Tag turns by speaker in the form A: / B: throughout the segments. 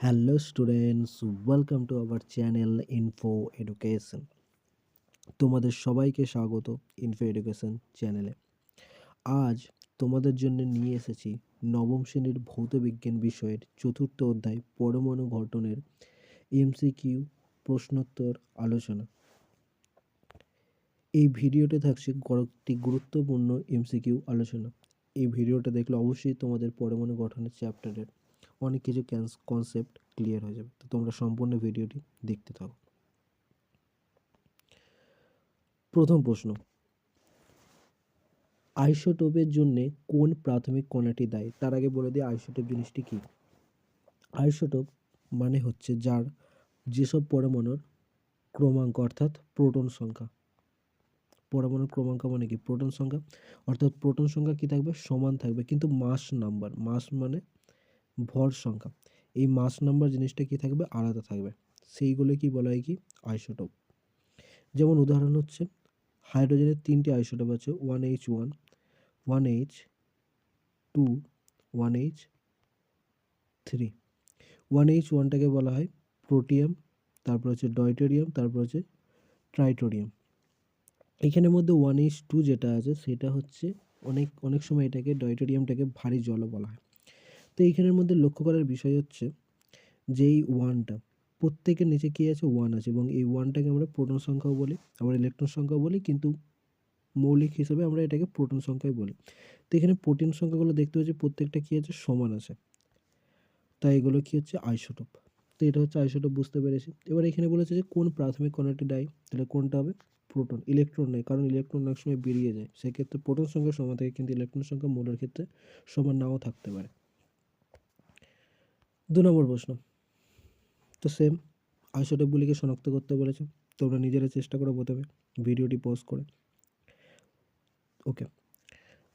A: Hello students, welcome to our channel info education তোমাদের সবাইকে স্বাগত ইনফো এডুকেশন চ্যানেলে। আজ তোমাদের জন্য নিয়ে এসেছি নবম শ্রেণির ভৌতবিজ্ঞান বিষয়ের চতুর্থ অধ্যায় পরমাণু গঠনের এমসিকিউ প্রশ্নোত্তর আলোচনা। এই ভিডিওতে থাকছে কয়েকটি গুরুত্বপূর্ণ এমসিকিউ আলোচনা। এই ভিডিওটা দেখলে অবশ্যই তোমাদের পরমাণু গঠনের চ্যাপ্টারের অনেক কিছু কনসেপ্ট ক্লিয়ার হয়ে যাবে। তো তোমরা সম্পূর্ণ ভিডিওটি দেখতে থাকো। প্রথম প্রশ্ন, আইসোটোপের জন্য কোন প্রাথমিক কণাটি দায়ী? তার আগে বলে দিই, আইসোটোপ জিনিসটি কী? আইসোটোপ মানে হচ্ছে যার যেসব পরমাণুর ক্রমাঙ্ক, অর্থাৎ প্রোটন সংখ্যা। পরমাণুর ক্রমাঙ্ক মানে কি? প্রোটন সংখ্যা। অর্থাৎ প্রোটন সংখ্যা কি থাকবে? সমান থাকবে। কিন্তু মাস নাম্বার, মাস মানে ভর সংখ্যা। এই মাস নাম্বার জিনিসটা কি থাকবে? আলাদা থাকবে। সেইগুলো কি বলা হয় কি? আইসোটোপ। যেমন উদাহরণ হচ্ছে, হাইড্রোজেনের তিনটি আইসোটোপ আছে, one H one one H two, one H three. One H ওয়ানটাকে বলা হয় প্রোটিয়াম, তারপর হচ্ছে ডয়টোরিয়াম, তারপর হচ্ছে ট্রাইটোরিয়াম। এখানের মধ্যে ওয়ান এইচ টু যেটা আছে, সেটা হচ্ছে অনেক অনেক সময় এটাকে, ডয়টোরিয়ামটাকে ভারী জলও বলা হয়। তো এইখানের মধ্যে লক্ষ্য করার বিষয় হচ্ছে যে এই ওয়ানটা প্রত্যেকের নিচে কী আছে? ওয়ান আছে এবং এই ওয়ানটাকে আমরা প্রোটন সংখ্যাও বলি, আবার ইলেকট্রন সংখ্যাও বলি, কিন্তু মৌলিক হিসেবে আমরা এটাকে প্রোটন সংখ্যাই বলি। তো এখানে প্রোটিন সংখ্যাগুলো দেখতে পাচ্ছি প্রত্যেকটা কী আছে? সমান আছে। তাই এগুলো কী হচ্ছে? আইসোটোপ তো এটা হচ্ছে আইসোটোপ বুঝতে পেরেছি। এবার এখানে বলেছে যে কোন প্রাথমিক কণাটি ডাই তাহলে কোনটা হবে? প্রোটন ইলেকট্রন নেই কারণ ইলেকট্রন অনেক সময় বেরিয়ে যায়। সেক্ষেত্রে প্রোটন সংখ্যা সমান থাকে, কিন্তু ইলেকট্রন সংখ্যা মোলের ক্ষেত্রে সমান নাও থাকতে পারে। দু নম্বর প্রশ্ন। তো সেম আইসোটোপগুলিকে শনাক্ত করতে বলেছে। তোমরা নিজেরা চেষ্টা করো প্রথমে ভিডিওটি পজ করে। ওকে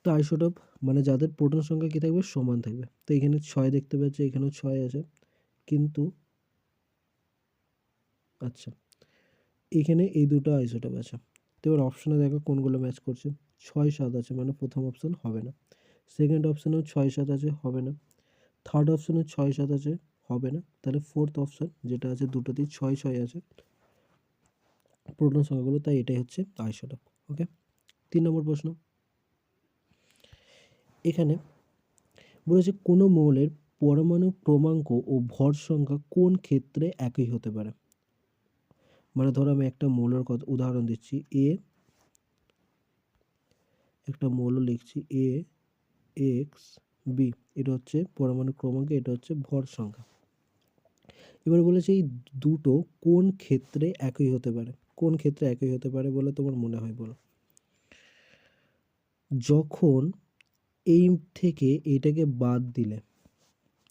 A: তো আইসোটোপ মানে যাদের প্রোটন সংখ্যা কী থাকবে? সমান থাকবে। তো এখানে ছয় দেখতে পাচ্ছি, এখানেও ছয় আছে। কিন্তু আচ্ছা এখানে এই দুটো আইসোটোপ আছে। তো এবার অপশানে দেখো কোনগুলো ম্যাচ করছে। ছয় সাত আছে মানে প্রথম অপশান হবে না। সেকেন্ড অপশানেও ছয় সাত আছে, হবে না। থার্ড অপশানে ছয় সাত আছে, হবে না। তাহলে ফোর্থ অপশান যেটা আছে দুটোতেই ছয় ছয় আছে। প্রোটন সংখ্যাগুলো, তাই এটাই হচ্ছে আইসোটপ ওকে তিন নম্বর প্রশ্ন। এখানে বলেছে কোনো মৌলের পরমাণু ক্রমাঙ্ক ও ভর সংখ্যা কোন ক্ষেত্রে একই হতে পারে? মানে ধরো আমি একটা মৌলের কথা উদাহরণ দিচ্ছি এ একটা মৌল লিখছি এ এক্স বি এটা হচ্ছে পরমাণু ক্রমাঙ্ক, এটা হচ্ছে ভর সংখ্যা। এবার বলেছে এই দুটো কোন ক্ষেত্রে একই হতে পারে? কোন ক্ষেত্রে একই হতে পারে বলে তোমার মনে হয় বলো? যখন এই থেকে এটাকে বাদ দিলে,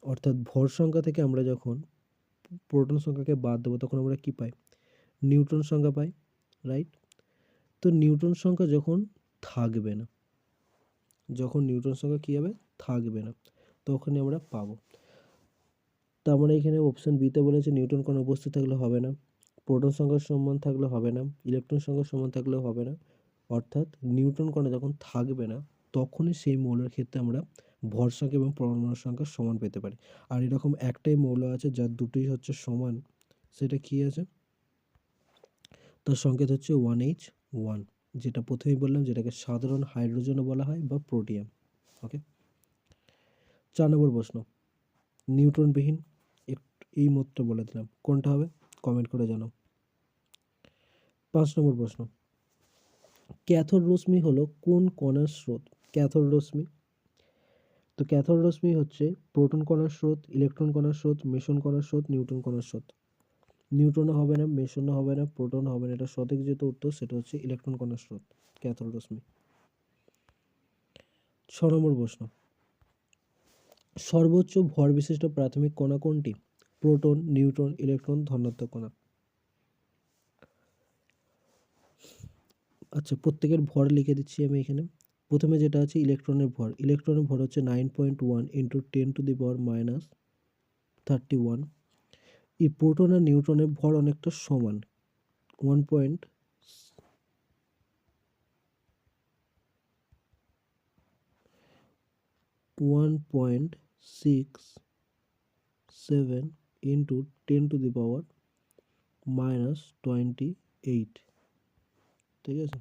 A: অর্থাৎ ভর সংখ্যা থেকে আমরা যখন প্রোটন সংখ্যাকে বাদ দেবো, তখন আমরা কি পাই? নিউটন সংখ্যা পাই রাইট তো নিউটন সংখ্যা যখন থাকবে না যখন নিউটন সংখ্যা কী হবে? থাকবে না। তখনই আমরা পাবো। তার মানে এখানে অপশান বিতে বলেছে নিউটন কোনো উপস্থিত থাকলে হবে না। প্রোটন সংখ্যার সমান থাকলে হবে না। ইলেকট্রন সংখ্যার সমান থাকলেও হবে না। অর্থাৎ নিউটন কণা যখন থাকবে না, তখনই সেই মৌলের ক্ষেত্রে আমরা ভর সংখ্যা এবং পরমাণু সংখ্যা সমান পেতে পারি। আর এরকম একটাই মৌল আছে যার দুটোই হচ্ছে সমান। সেটা কী আছে? তার সংকেত হচ্ছে ওয়ান এইচ ওয়ান যেটা প্রথমেই বললাম, যেটাকে সাধারণ হাইড্রোজেনও বলা হয় বা প্রোটিয়াম ওকে? চার নম্বর প্রশ্ন, নিউট্রনবিহীন এই মতটা বলে দিলাম। কোনটা হবে? কমেন্ট করে জানাও। পাঁচ নম্বর প্রশ্ন, ক্যাথোড রশ্মি হলো কোন কণার স্রোত? ক্যাথোড রশ্মি। তো ক্যাথোড রশ্মি হচ্ছে প্রোটন কণার স্রোত, ইলেকট্রন কণার স্রোত, মিশন কণার স্রোত নিউটন কণার স্রোত। নিউটনও হবে না, মেশনও হবে না প্রোটন হবে না। এটা সঠিক যেটা উত্তর সেটা হচ্ছে ইলেকট্রন কণার স্রোত ক্যাথোড রশ্মি ছ নম্বর প্রশ্ন। সর্বোচ্চ ভর বিশিষ্ট প্রাথমিক কণা কোনটি? প্রোটন, নিউট্রন, ইলেকট্রন, ধনাত্মক কণা। আচ্ছা প্রত্যেকের ভর লিখে দিচ্ছি আমি এখানে। প্রথমে যেটা আছে ইলেকট্রনের ভর। ইলেকট্রনের ভর হচ্ছে nine point one into ten to the power minus thirty one. এই প্রোটন আর নিউট্রনের ভর অনেকটা সমান। One point one point six seven into ten to the power minus twenty eight ঠিক আছে?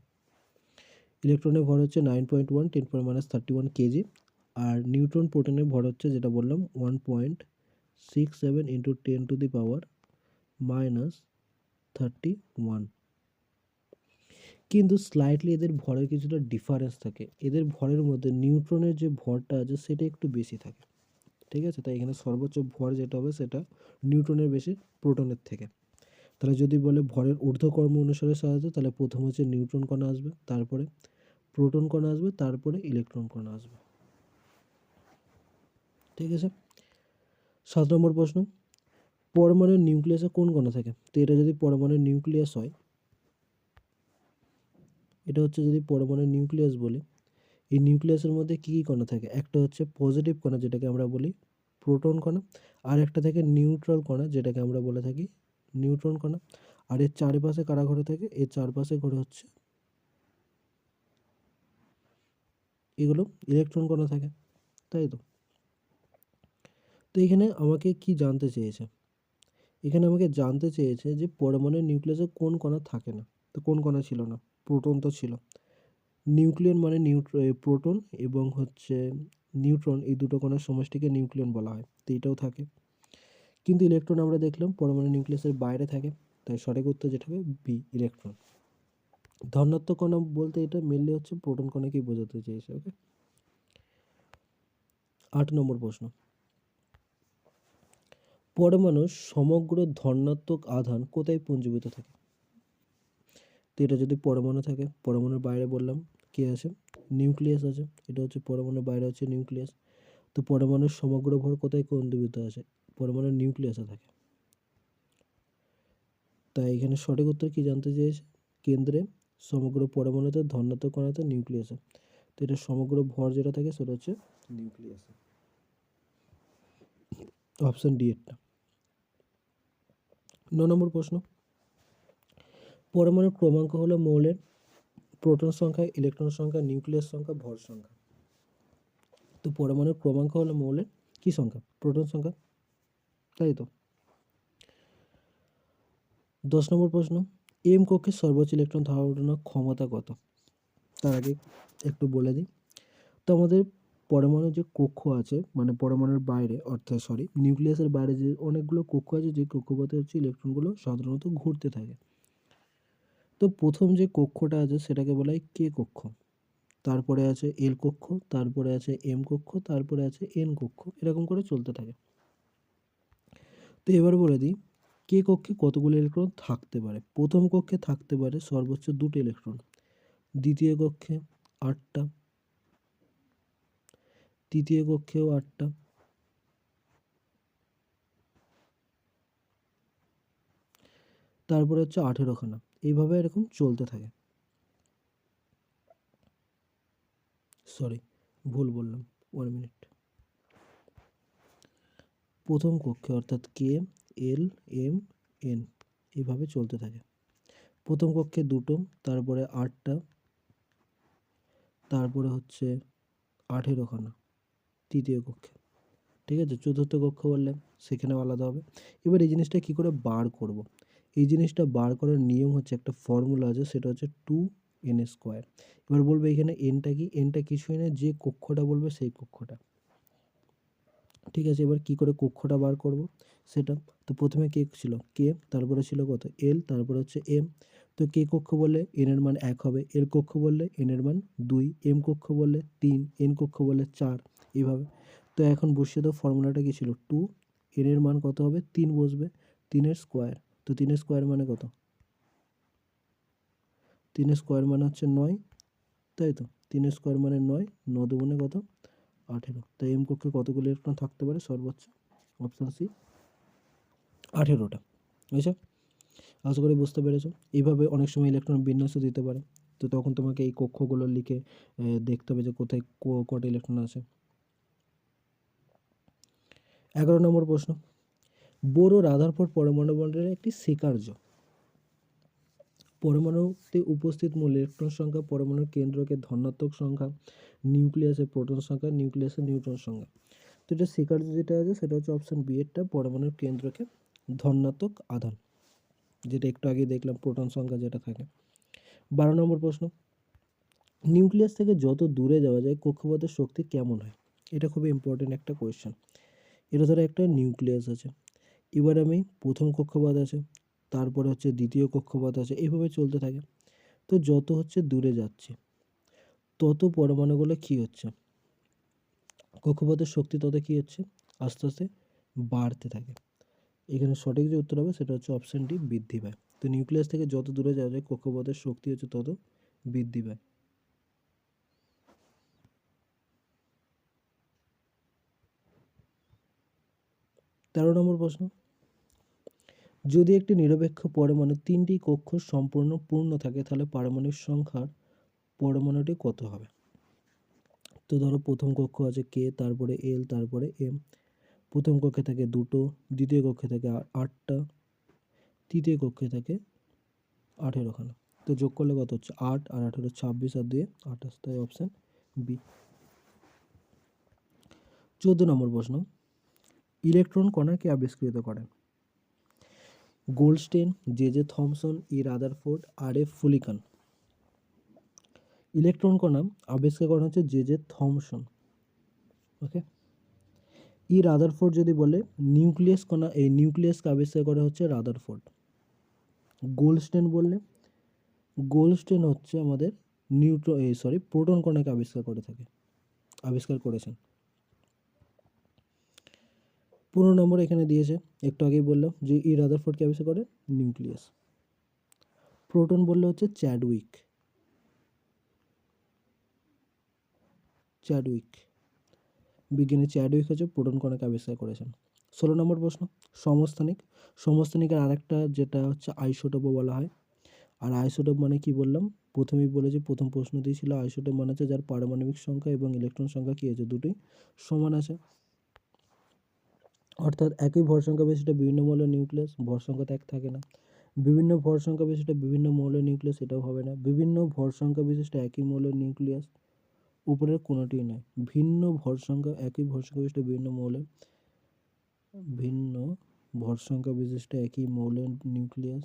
A: ইলেকট্রনের ভর হচ্ছে nine point one ten point minus thirty one KG. আর নিউট্রন প্রোটনের ভর হচ্ছে যেটা বললাম one point six seven into ten to the power minus thirty one কিন্তু স্লাইটলি এদের ভরের কিছুটা ডিফারেন্স থাকে। এদের ভরের মধ্যে নিউট্রনের যে ভরটা আছে, সেটা একটু বেশি থাকে। ঠিক আছে? তাই এখানে সর্বোচ্চ ভর যেটা হবে, সেটা নিউট্রনের বেশি প্রোটনের থেকে। তাহলে যদি বলে ভরের ঊর্ধ্বকর্ম অনুসারে সাজাতে, তাহলে প্রথম হচ্ছে নিউট্রন কণা আসবে, তারপরে প্রোটন কণা আসবে, তারপরে ইলেকট্রন কণা আসবে। ঠিক আছে? সাত নম্বর প্রশ্ন, পরমাণুর নিউক্লিয়াসে কোন কণা থাকে? তো এটা যদি পরমাণুর নিউক্লিয়াস হয়, এটা হচ্ছে যদি পরমাণুর নিউক্লিয়াস বলি, এই নিউক্লিয়াসের মধ্যে কী কী কণা থাকে? একটা হচ্ছে পজিটিভ কণা, যেটাকে আমরা বলি প্রোটন কণা, আর একটা থাকে নিউট্রাল কণা, যেটাকে আমরা বলে থাকি নিউট্রন কণা, আর এর চারপাশে কারা ঘরে থাকে? এর চারপাশে ঘরে হচ্ছে এগুলো ইলেকট্রন কণা থাকে, তাই তো? তো এখানে আমাকে কি জানতে চেয়েছে? এখানে আমাকে জানতে চেয়েছে যে পরমাণুর নিউক্লিয়াসে কোন কণা থাকে না। তো কোন কণা ছিল না? প্রোটন তো ছিল। নিউক্লিয়ন মানে নিউট্র প্রোটন এবং হচ্ছে নিউট্রন এই দুটো কণার সমষ্টিকে নিউক্লিয়ন বলা হয়। তো এটাও থাকে। কিন্তু ইলেকট্রন আমরা দেখলাম পরমাণু নিউক্লিয়াসের বাইরে থাকে। তাই সঠিক উত্তর যেটা হবে বি ইলেকট্রন। ধনাত্মক কণা বলতে এটা মেনলি হচ্ছে প্রোটন কণাকেই বোঝাতে চেয়েছে ওকে আট নম্বর প্রশ্ন। পরমাণুর সমগ্র ধনাত্মক আধান কোথায় পুঞ্জীভূত থাকে? তো এটা যদি পরমাণু থাকে, পরমাণুর বাইরে বললাম, কে আছে? নিউক্লিয়াস আছে। এটা হচ্ছে পরমাণুর বাইরে হচ্ছে নিউক্লিয়াস। তো পরমাণুর সমগ্র ভর কোথায় কেন্দ্রীভূত আছে? পরমাণুর নিউক্লিয়াসে থাকে। তাই এখানে সঠিক উত্তর কি জানতে চেয়েছে? কেন্দ্রে সমগ্র পরমাণুতে ধনাত্মক কণাতে নিউক্লিয়াসে তো এটা সমগ্র ভর যেটা থাকে সেটা হচ্ছে নিউক্লিয়াসে অপশন ডি এরটা ন নম্বর প্রশ্ন। পরমাণুর ক্রমাঙ্ক হলো মৌলের প্রোটন সংখ্যা, ইলেকট্রন সংখ্যা, নিউক্লিয়াস সংখ্যা, ভর সংখ্যা। তো পরমাণুর ক্রমাঙ্ক হলো মৌলের কি সংখ্যা? প্রোটন সংখ্যা। তাই তো? দশ নম্বর প্রশ্ন, এম কক্ষের সর্বোচ্চ ইলেকট্রন ধারণার ক্ষমতা কত? তার আগে একটু বলে দিই। তো আমাদের পরমাণু যে কক্ষ আছে মানে পরমাণুর বাইরে, অর্থাৎ সরি নিউক্লিয়াসের বাইরে যে অনেকগুলো কক্ষ আছে, যে কক্ষপথে হচ্ছে ইলেকট্রনগুলো সাধারণত ঘুরতে থাকে। তো প্রথম যে কক্ষটা আছে, সেটাকে বলা হয় কে কক্ষ। তারপরে আছে এল কক্ষ, তারপরে আছে এম কক্ষ, তারপরে আছে এন কক্ষ, এরকম করে চলতে থাকে। তো এবার বলে দিই কে কক্ষে কতগুলো ইলেকট্রন থাকতে পারে? প্রথম কক্ষে থাকতে পারে সর্বোচ্চ দুটো ইলেকট্রন দ্বিতীয় কক্ষে আটটা তৃতীয় কক্ষেও আটটা। তারপরে হচ্ছে আঠেরোখানা। এইভাবে এরকম চলতে থাকে। সরি ভুল বললাম। ওয়ান মিনিট প্রথম কক্ষে অর্থাৎ কে এল এম এন এইভাবে চলতে থাকে। প্রথম কক্ষে দুটো, তারপরে আটটা, তারপরে হচ্ছে আঠেরোখানা। তৃতীয় কক্ষে। ঠিক আছে? চতুর্থ কক্ষ বললে সেখানেও আলাদা হবে। এবার এই জিনিসটা কী করে বার করব। এই জিনিসটা বার করার নিয়ম হচ্ছে একটা ফর্মুলা আছে, সেটা হচ্ছে টু এন স্কোয়ার এবার বলবে এখানে এনটা কি? এনটা কিছুই না যে কক্ষটা বলবে সেই কক্ষটা। ঠিক আছে? এবার কি করে কক্ষটা বার করব? সেটা তো প্রথমে কে ছিল? কে? তারপরে ছিল কত? এল তারপরে হচ্ছে এম তো কে কক্ষ বললে এন এর মান এক হবে এল কক্ষ বললে এন এর মান দুই এম কক্ষ বললে তিন এন কক্ষ বললে চার। এইভাবে। তো এখন বসিয়ে দাও ফর্মুলাটা কী ছিল? টু এন এর মান কত হবে? তিন বসবে। তিনের স্কোয়ার তো তিনের স্কোয়ার মানে কত? তিনের স্কোয়ার মানে হচ্ছে নয়, তাই তো? তিনের স্কোয়ার মানে নয়, ন দুগুণে কত? আঠেরো। তো এম কক্ষে কতগুলো ইলেকট্রন থাকতে পারে? সর্বোচ্চ অপশান সি আঠেরোটা। বুঝছ? আশা করি বুঝতে পেরেছ। এইভাবে অনেক সময় ইলেকট্রন বিন্যাসও দিতে পারে। তো তখন তোমাকে এই কক্ষগুলো লিখে দেখতে হবে যে কোথায় কটা ইলেকট্রন আছে। এগারো নম্বর প্রশ্ন। বোরো পরমাণু মণ্ডলের একটি স্বীকার্য। পরমাণুতে উপস্থিত মূল ইলেকট্রন সংখ্যা, পরমাণুর কেন্দ্রকে ধনাত্মক সংখ্যা, নিউক্লিয়াসের প্রোটন সংখ্যা, নিউক্লিয়াসের নিউট্রন সংখ্যা। তো এটা স্বীকার্য যেটা আছে, সেটা হচ্ছে অপশান বি এরটা পরমাণুর কেন্দ্রকে ধনাত্মক আধান, যেটা একটু আগে দেখলাম প্রোটন সংখ্যা যেটা থাকে। বারো নম্বর প্রশ্ন। নিউক্লিয়াস থেকে যত দূরে যাওয়া যায়, কক্ষপথের শক্তি কেমন হয়? এটা খুবই ইম্পর্টেন্ট একটা কোয়েশ্চেন এটা ধরো একটা নিউক্লিয়াস আছে। এবার আমি প্রথম কক্ষপথ আছে, তারপরে হচ্ছে দ্বিতীয় কক্ষপথ আছে এইভাবে চলতে থাকে। তো যত হচ্ছে দূরে যাচ্ছে, তত পরমাণুগুলো কী হচ্ছে? কক্ষপথের শক্তি তত কী হচ্ছে? আস্তে আস্তে বাড়তে থাকে। এখানে সঠিক যে উত্তর হবে সেটা হচ্ছে অপশান ডি বৃদ্ধি পায়। তো নিউক্লিয়াস থেকে যত দূরে যাওয়া যায়, কক্ষপথের শক্তি হচ্ছে তত বৃদ্ধি পায়। তেরো নম্বর প্রশ্ন। যদি একটি নিরপেক্ষ পরমাণু তিনটি কক্ষ সম্পূর্ণ পূর্ণ থাকে, তাহলে পারমাণবিক সংখ্যার পরমাণুটি কত হবে? তো ধরো প্রথম কক্ষ আছে কে, তারপরে এল, তারপরে এম। প্রথম কক্ষে থাকে দুটো, দ্বিতীয় কক্ষে থাকে আটটা, তৃতীয় কক্ষে থাকে আঠেরোখানা। তো যোগ করলে কত হচ্ছে? আট, আর আঠেরো ছাব্বিশ, আর দুয়ে আঠাশ, তাই অপশান বি। চোদ্দ নম্বর প্রশ্ন। ইলেকট্রন কণাকে আবিষ্কৃত করেন Goldstein J J Thomson, E Rutherford, আর এফ ফুলিকান। ইলেকট্রন কণা আবিষ্কার করা হচ্ছে J J Thomson. Okay? E Rutherford যদি বলে, নিউক্লিয়াস কণা, এই নিউক্লিয়াসকে আবিষ্কার করা হচ্ছে রাদারফোর্ড। গোল্ডস্টেন বললে গোল্ডস্টেন হচ্ছে আমাদের নিউট্রো, এই সরি, প্রোটন কণাকে আবিষ্কার করে থাকে, আবিষ্কার করেছেন। পনেরো নম্বর এখানে দিয়েছে, একটু আগেই বললাম যে ই রাদারফোর্ডকে আবিষ্কার করে? নিউক্লিয়াস। প্রোটন বললে হচ্ছে চ্যাডউইক। চ্যাডউইক। বিজ্ঞানী চ্যাডউইক হচ্ছে প্রোটন কণাকে আবিষ্কার করেছেন। ষোলো নম্বর প্রশ্ন, সমস্থানিক। সমস্থানিকের আরেকটা যেটা হচ্ছে আইসোটোপও বলা হয়। আর আইসোটোপ মানে কি বললাম? প্রথমেই বলেছি, প্রথম প্রশ্ন দিয়েছিল আইসোটোপ মানে হচ্ছে যার পারমাণবিক সংখ্যা এবং ইলেকট্রন সংখ্যা কী আছে? দুটোই সমান আছে। অর্থাৎ একই ভর সংখ্যা বিশিষ্ট বিভিন্ন মৌলের নিউক্লিয়াস, ভর সংখ্যা এক থাকে না। বিভিন্ন ভর সংখ্যা বিশিষ্ট বিভিন্ন মৌলের নিউক্লিয়াস, এটাও হবে না। বিভিন্ন ভর সংখ্যা বিশিষ্ট একই মৌলের নিউক্লিয়াস, উপরের কোনোটিই নয়। ভিন্ন ভর সংখ্যা, একই ভর সংখ্যা বিশিষ্ট বিভিন্ন মৌলের, ভিন্ন ভর সংখ্যা বিশিষ্ট একই মৌলের নিউক্লিয়াস।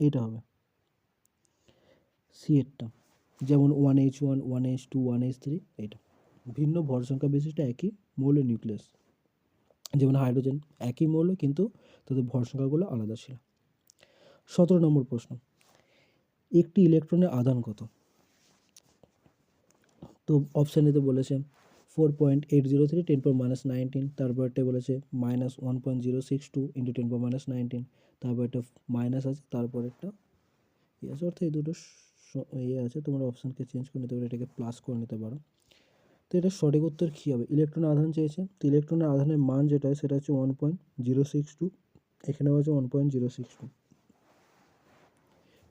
A: এটা হবে। সি এরটা যেমন one H one one H two one H three এইটা ভিন্ন ভর সংখ্যা বিশিষ্ট একই মৌলের নিউক্লিয়াস। যেমন হাইড্রোজেন একই মৌল, কিন্তু তাদের ভর সংখ্যাগুলো আলাদা ছিল। সতেরো নম্বর প্রশ্ন। একটি ইলেকট্রনের আধান কত? তো অপশান এতে বলেছে four point eight zero three ten power minus nineteen তারপর একটা বলেছে minus one point zero six two into ten power minus nineteen তারপর একটা মাইনাস আছে, তারপর একটা ইয়ে আছে। অর্থাৎ এই দুটো ইয়ে আছে, তোমরা অপশানকে চেঞ্জ করে নিতে পারো, এটাকে প্লাস করে নিতে পারো। তো এটা সঠিক উত্তর কী হবে? ইলেকট্রনের আধান চেয়েছে। তো ইলেকট্রনের আধানের মান যেটা হয় সেটা হচ্ছে one point zero six two এখানেও আছে one point zero six two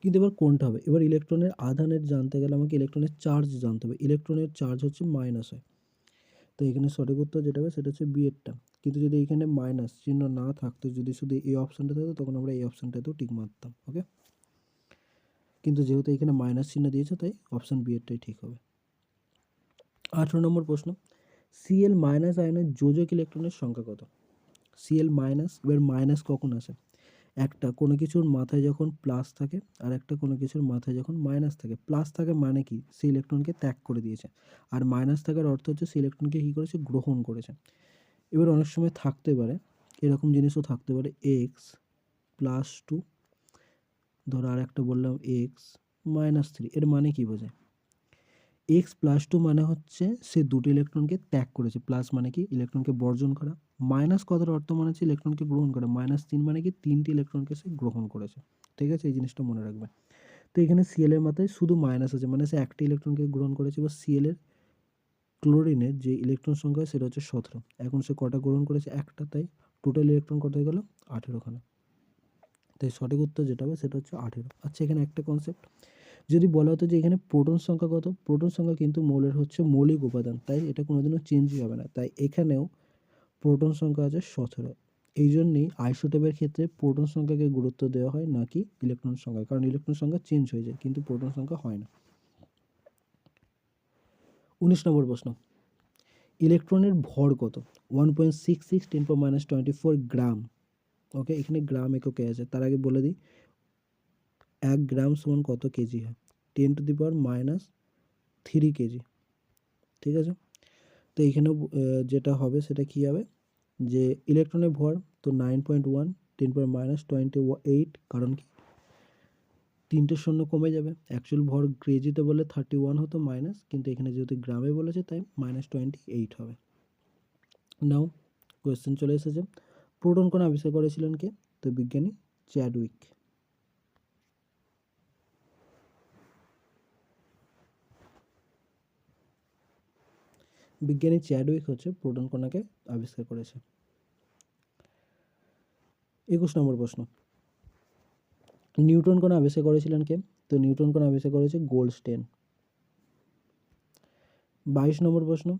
A: কিন্তু এবার কোনটা হবে? এবার ইলেকট্রনের আধানের জানতে গেলে আমাকে ইলেকট্রনের চার্জ জানতে হবে। ইলেকট্রনের চার্জ হচ্ছে মাইনাস হয়। তো এখানে সঠিক উত্তর যেটা হবে সেটা হচ্ছে বি এরটা। কিন্তু যদি এখানে মাইনাস চিহ্ন না থাকতো, যদি শুধু এই অপশানটা থাকতো, তখন আমরা এই অপশানটাতেও টিক মারতাম ওকে কিন্তু যেহেতু এখানে মাইনাস চিহ্ন দিয়েছে, তাই অপশান বি এরটাই ঠিক হবে। আঠেরো নম্বর প্রশ্ন সিএল মাইনাস আয়নের যোজক ইলেকট্রনের সংখ্যা কত? সিএল মাইনাস এবার মাইনাস কখন আসে? একটা কোনো কিছুর মাথায় যখন প্লাস থাকে, আর একটা কোনো কিছুর মাথায় যখন মাইনাস থাকে। প্লাস থাকে মানে কি? সে ইলেকট্রনকে ত্যাগ করে দিয়েছে। আর মাইনাস থাকার অর্থ হচ্ছে সে ইলেকট্রনকে কী করেছে? গ্রহণ করেছে। এবার অনেক সময় থাকতে পারে, এরকম জিনিসও থাকতে পারে এক্স প্লাস টু ধরো আর একটা বললাম এক্স মাইনাস থ্রি এর মানে কি বোঝায়? এক্স প্লাস টু মানে হচ্ছে সে দুটো ইলেকট্রনকে ত্যাগ করেছে। প্লাস মানে কি? ইলেকট্রনকে বর্জন করা। মাইনাস কথার অর্থ মানে হচ্ছে ইলেকট্রনকে গ্রহণ করা। মাইনাস তিন মানে কি? তিনটি ইলেকট্রনকে সে গ্রহণ করেছে। ঠিক আছে? এই জিনিসটা মনে রাখবে। তো এখানে সিএল এর মাথায় শুধু মাইনাস আছে। মানে সে একটি ইলেকট্রনকে গ্রহণ করেছে। বা সিএল এর ক্লোরিনের যে ইলেকট্রন সংখ্যা, সেটা হচ্ছে সতেরো। এখন সে কটা গ্রহণ করেছে? একটা। তাই টোটাল ইলেকট্রন কত হয়ে গেল? আঠেরোখানা তাই সঠিক উত্তর যেটা হবে, সেটা হচ্ছে আঠেরো। আচ্ছা এখানে একটা কনসেপ্ট যদি বলা হতো যে এখানে প্রোটন সংখ্যা কত? প্রোটন সংখ্যা কিন্তু মৌলের হচ্ছে মৌলিক উপাদান। তাই এটা কোনোদিনও চেঞ্জই হবে না। তাই এখানেও প্রোটন সংখ্যা আছে সতেরো। এই জন্যেই আইসোটোপের ক্ষেত্রে প্রোটন সংখ্যাকে গুরুত্ব দেওয়া হয় নাকি ইলেকট্রন সংখ্যা? কারণ ইলেকট্রন সংখ্যা চেঞ্জ হয়ে যায়, কিন্তু প্রোটন সংখ্যা হয় না। উনিশ নম্বর প্রশ্ন। ইলেকট্রনের ভর কত? One point six six ten power minus twenty four gram okay এখানে গ্রাম এককে আছে। তার আগে বলে দিই, এক গ্রাম সমান কত কেজি হয়? Ten to the power minus three KG. ঠিক আছে? তো এইখানেও যেটা হবে সেটা কী হবে? যে ইলেকট্রনের ভর তো nine point one ten power minus twenty eight কারণ কি? তিনটে শূন্য কমে যাবে। অ্যাকচুয়াল ভর কেজিতে বলে থার্টি ওয়ান হতো মাইনাস কিন্তু এখানে যেহেতু গ্রামে বলেছে, তাই মাইনাস টোয়েন্টি এইট হবে। নাও কোয়েশ্চেন চলে এসেছে। প্রোটন কোন আবিষ্কার করেছিলেন কে? তো বিজ্ঞানী চ্যাডউইক। বিজ্ঞানী চ্যাডউইক হচ্ছে প্রোটন কণাকে আবিষ্কার করেছে। একুশ নম্বর প্রশ্ন। নিউটন কোন আবিষ্কার করেছিলেন কে? তো নিউটন কোন আবিষ্কার করেছে গোল্ডস্টেন বাইশ নম্বর প্রশ্ন।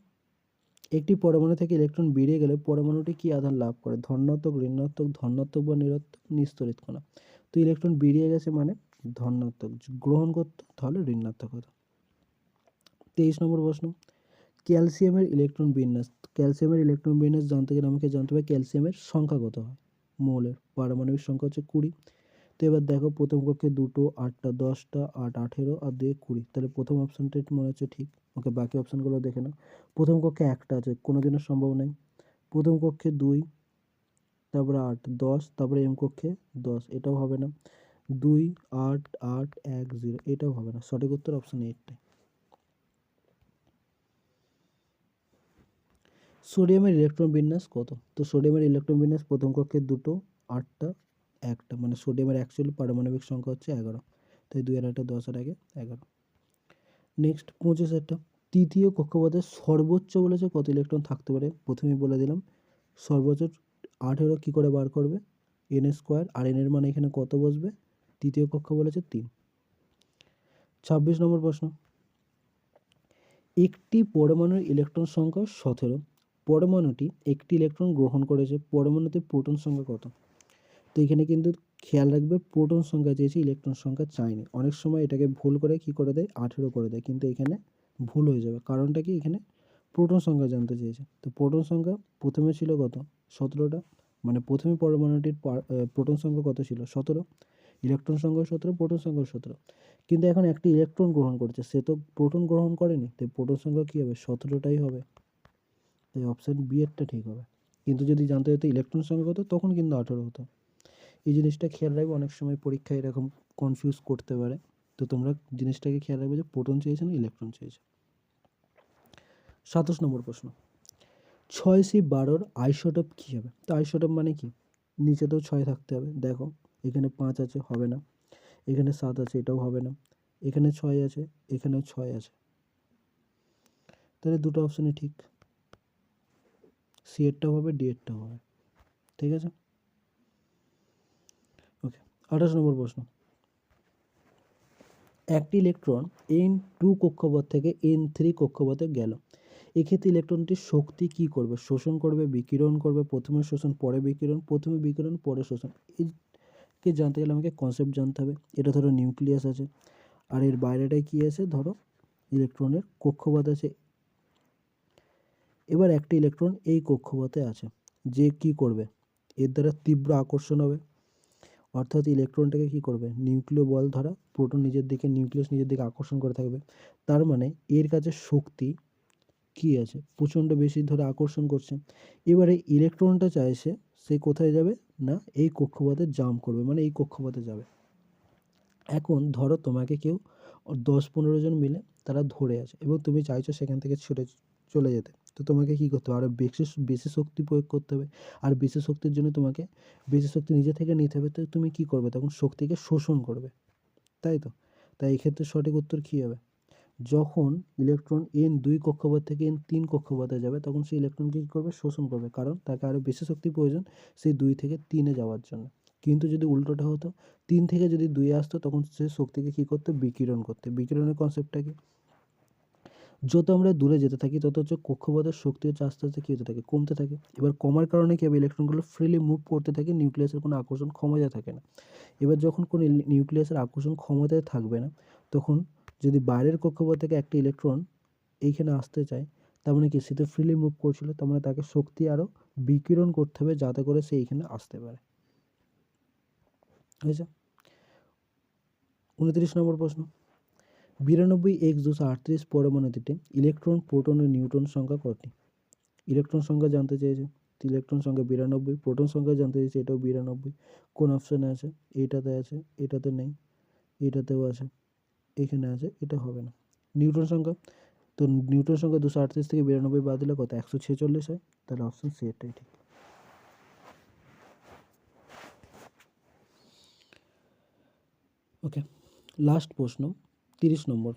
A: একটি পরমাণু থেকে ইলেকট্রন বেরিয়ে গেলে পরমাণুটি কি আধান লাভ করে? ধনাত্মক, ঋণাত্মক, ধনাত্মক বা নিরাত্মক নিস্তরিত কণা। তো ইলেকট্রন বেরিয়ে গেছে মানে ধনাত্মক। গ্রহণ করতো তাহলে ঋণাত্মক হতো। তেইশ নম্বর প্রশ্ন। ক্যালসিয়ামের ইলেকট্রন বিন্যাস। ক্যালসিয়ামের ইলেকট্রন বিন্যাস জানতে গেলে আমাকে জানতে হবে ক্যালসিয়ামের সংখ্যা কত হয়। মৌলের পারমাণবিক সংখ্যা হচ্ছে কুড়ি। তো এবার দেখো প্রথম কক্ষে দুটো, আটটা, দশটা, আট, আঠেরো আর দুই কুড়ি। তাহলে প্রথম অপশানটা মনে হচ্ছে ঠিক। ওকে, বাকি অপশানগুলো দেখে নাও। প্রথম কক্ষে একটা আছে কোনো দিনের সম্ভব নেই। প্রথম কক্ষে দুই, তারপরে আট, দশ, তারপরে এম কক্ষে দশ। এটাও হবে না। দুই, আট আট, এক, জিরো। এটাও হবে না। সঠিক উত্তর অপশান এইটটাই সোডিয়ামের ইলেকট্রন বিন্যাস কত? তো সোডিয়ামের ইলেকট্রন বিন্যাস প্রথম কক্ষে দুটো, আটটা, একটা মানে সোডিয়ামের অ্যাকচুয়ালি পারমাণবিক সংখ্যা হচ্ছে এগারো। তাই দুই আর একটা দশ আর আগে এগারো। নেক্সট পঁচিশ একটা। তৃতীয় কক্ষপথে সর্বোচ্চ বলেছে কত ইলেকট্রন থাকতে পারে? প্রথমেই বলে দিলাম, সর্বোচ্চ আঠেরো কী করে বার করবে? এন স্কোয়ার আর এন এর মানে এখানে কত বসবে? তৃতীয় কক্ষ বলেছে তিন। ছাব্বিশ নম্বর প্রশ্ন। একটি পরমাণুর ইলেকট্রন সংখ্যা সতেরো। পরমাণুটি একটি ইলেকট্রন গ্রহণ করেছে, পরমাণুতে প্রোটন সংখ্যা কত? তো এখানে কিন্তু খেয়াল রাখবে, প্রোটন সংখ্যা চেয়েছে ইলেকট্রন সংখ্যা চায়নি অনেক সময় এটাকে ভুল করে কি করে দেয়? আঠেরো করে দেয়। কিন্তু এখানে ভুল হয়ে যাবে। কারণটা কি? এখানে প্রোটন সংখ্যা জানতে চেয়েছে। তো প্রোটন সংখ্যা প্রথমে ছিল কত? সতেরোটা। মানে প্রথমে পরমাণুটির প্রোটন সংখ্যা কত ছিল? সতেরো। ইলেকট্রন সংখ্যা সতেরো, প্রোটন সংখ্যা সতেরো। কিন্তু এখন একটি ইলেকট্রন গ্রহণ করছে। সে তো প্রোটন গ্রহণ করেনি। তাই প্রোটন সংখ্যা কী হবে? সতেরোটাই হবে। তাই অপশান বি এরটা ঠিক হবে। কিন্তু যদি জানতে হতো ইলেকট্রন সংখ্যা কত তখন কিন্তু আঠেরো হতো। এই জিনিসটা খেয়াল রাখবে, অনেক সময় পরীক্ষায় এরকম কনফিউজ করতে পারে। তো তোমরা জিনিসটাকে খেয়াল রাখবে যে প্রোটন চেয়েছে না ইলেকট্রন চেয়েছে। সাতাশ নম্বর প্রশ্ন। ছয় সি বারোর আইসোটপ কী হবে? তো আইসোটপ মানে কি? নিচেতেও ছয় থাকতে হবে। দেখো, এখানে পাঁচ আছে, হবে না। এখানে সাত আছে, এটাও হবে না। এখানে ছয় আছে, এখানেও ছয় আছে। তাহলে দুটো অপশানই ঠিক। সি এরটাও হবে ডি হবে। ঠিক আছে? ওকে আঠাশ নম্বর প্রশ্ন। একটি ইলেকট্রন এন টু কক্ষপথ থেকে এন থ্রি কক্ষপথে গেল। এক্ষেত্রে ইলেকট্রনটি শক্তি কি করবে? শোষণ করবে, বিকিরণ করবে, প্রথমে শোষণ, পরে বিকিরণ, প্রথমে বিকিরণ, পরে শোষণ। এইকে জানতে গেলে আমাকে কনসেপ্ট জানতে হবে। এটা ধরো নিউক্লিয়াস আছে। আর এর বাইরেটায় কী আছে? ধরো ইলেকট্রনের কক্ষপথ আছে। এবার একটি ইলেকট্রন এই কক্ষপথে আছে, যে কি করবে? এর দ্বারা তীব্র আকর্ষণ হবে। অর্থাৎ ইলেকট্রনটাকে কি করবে? নিউক্লিয় বল ধরা প্রোটন নিজের দিকে, নিউক্লিয়াস নিজের দিকে আকর্ষণ করে থাকবে। তার মানে এর কাছে শক্তি কি আছে? প্রচণ্ড বেশি ধরে আকর্ষণ করছে। এবারে ইলেকট্রনটা চাইছে সে কোথায় যাবে? না, এই কক্ষপথে জাম্প করবে মানে এই কক্ষপথে যাবে। এখন ধরো তোমাকে কেউ দশ পনেরো জন মিলে তারা ধরে আছে, এবং তুমি চাইছো সেখান থেকে ছুটে চলে যেতে। তো তোমাকে কী করতে হবে? আরও বেশি বেশি শক্তি প্রয়োগ করতে হবে। আর বেশি শক্তির জন্য তোমাকে বেশি শক্তি নিজে থেকে নিতে হবে। তো তুমি কী করবে? তখন শক্তিকে শোষণ করবে। তাই তো? তাই এক্ষেত্রে সঠিক উত্তর কী হবে? যখন ইলেকট্রন এন দুই কক্ষপথ থেকে এন তিন কক্ষপথে যাবে, তখন সেই ইলেকট্রনকে কী করবে? শোষণ করবে। কারণ তাকে আরও বেশি শক্তি প্রয়োজন সেই দুই থেকে তিনে যাওয়ার জন্য। কিন্তু যদি উল্টোটা হতো, তিন থেকে যদি দুই আসতো, তখন সে শক্তিকে কী করতো? বিকিরণ করতে। বিকিরণের কনসেপ্টটা কি? যত আমরা দূরে যেতে থাকি, তত হচ্ছে কক্ষপথের শক্তি হচ্ছে আস্তে আস্তে কী হতে থাকে, কমতে থাকে। এবার কমার কারণে কী হবে? ইলেকট্রনগুলো ফ্রিলি মুভ করতে থাকে নিউক্লিয়াসের কোনো আকর্ষণ ক্ষমতা থাকে না। এবার যখন কোনো নিউক্লিয়াসের আকর্ষণ ক্ষমতায় থাকবে না, তখন যদি বাইরের কক্ষপথ থেকে একটা ইলেকট্রন এইখানে আসতে চায়, তার মানে কি? সে তো ফ্রিলি মুভ করছিল, তার মানে তাকে শক্তি আরও বিকিরণ করতে হবে যাতে করে সে এইখানে আসতে পারে। হয়েছে? উনত্রিশ নম্বর প্রশ্ন। বিরানব্বই এক্স দুশো আটত্রিশ পরমাণুটিতে ইলেকট্রন, প্রোটন ও নিউট্রন সংখ্যা কটি? ইলেকট্রন সংখ্যা জানতে চেয়েছে ইলেকট্রন সংখ্যা বিরানব্বই, প্রোটন সংখ্যা জানতে চেয়েছে এটাও বিরানব্বই। কোন অপশানে আছে? এইটাতে আছে, এটাতে নেই, এটাতেও আছে, এখানে আছে, এটা হবে না। নিউট্রন সংখ্যা? তো নিউটন সংখ্যা দুশো আটত্রিশ থেকে বিরানব্বই বাদ দিলে কত? একশো ছেচল্লিশ হয়। তাহলে অপশন সি এটাই ঠিক। ওকে, লাস্ট প্রশ্ন। তিরিশ নম্বর।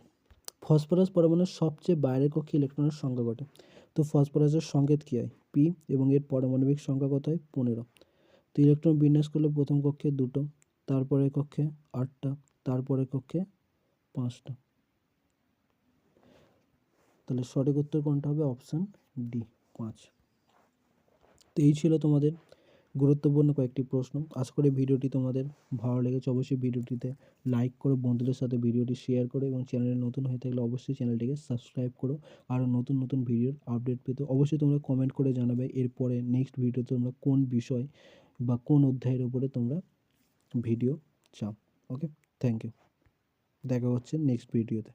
A: ফসফরাস পরমাণুর সবচেয়ে বাইরের কক্ষে ইলেকট্রনের সংখ্যা কত তো ফসফরাসের সংকেত কী হয়? পি এবং এর পারমাণবিক সংখ্যা কত হয়? পনেরো। তো ইলেকট্রন বিন্যাস করলে প্রথম কক্ষে দুটো, তারপরের কক্ষে আটটা, তারপরের কক্ষে পাঁচটা। তাহলে সঠিক উত্তর কোনটা হবে? অপশান ডি, পাঁচ। তো এই ছিল তোমাদের গুরুত্বপূর্ণ কয়েকটি প্রশ্ন। আশা করি ভিডিওটি তোমাদের ভালো লেগেছে। অবশ্যই ভিডিওটিতে লাইক করো, বন্ধুদের সাথে ভিডিওটি শেয়ার করো এবং চ্যানেলে নতুন হয়ে থাকলে অবশ্যই চ্যানেলটিকে সাবস্ক্রাইব করো। আরও নতুন নতুন ভিডিওর আপডেট পেতে অবশ্যই তোমরা কমেন্ট করে জানাবে। এরপরে নেক্সট ভিডিওতে তোমরা কোন বিষয় বা কোন অধ্যায়ের উপরে তোমরা ভিডিও চাও। ওকে থ্যাংক ইউ দেখা হচ্ছে নেক্সট ভিডিওতে